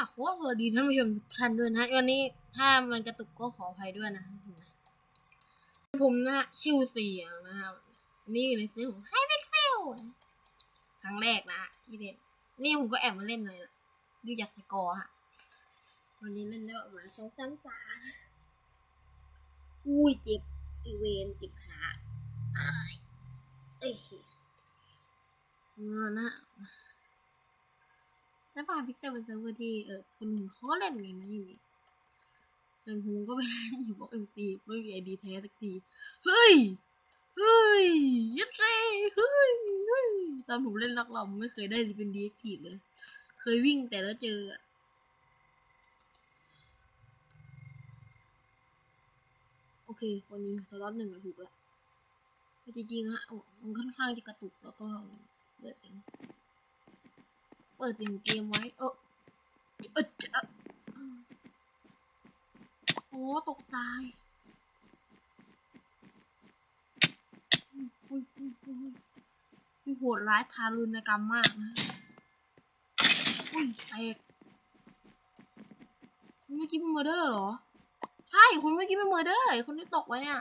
ขอสวัสดีท่านผู้ชมทุกท่านด้วยนะวันนี้ถ้ามันกระตุกก็ขออภัยด้วยนะ ผมนะฮะชิวเสียงนะครับนี่อยู่ในซื้อของไฮพิกเซลครั้งแรกนะที่เล่นนี่ผมก็แอบมาเล่นเลยนะดูจากสกอร์ฮะวันนี้เล่นได้ประมาณสองสามตานอุ้ยเจ็บอีเวนเจ็บขาเอ้ยเอ้ยเอานะ จะพาพิกเซลเป็นเซิร์ฟเวอร์ที่เออคนหนึ่งเขาก็เล่นกันนะทีนี้จนผมก็ไปเล่นอยู่บล็อกเอ็มตีไม่มีไอดีแท้สักที เฮ้ย เฮ้ย ยัดเลยเฮ้ยเฮ้ยตอนผมเล่นลักหลำไม่เคยได้เป็นดีเอ็กทีเลย เคยวิ่งแต่แล้วเจอโอเค คนนี้สล็อตหนึ่งอะถูกแล้วแต่จริงๆนะโอ้มันค่อนข้างจะกระตุกแล้วก็เปิดเอง เปิดเสียงเกมไว้ เออเออเจอโอ้ตกตายอุ้ยอุ้ยอุ้ยอุ้ยโหดร้ายทารุณกรรมมากนะ อุ้ยแตกเมื่อกี้เป็นเมอร์เดอร์เหรอ ใช่คุณเมื่อกี้เป็นเมอร์เดอร์ คนที่ตกไว้เนี่ย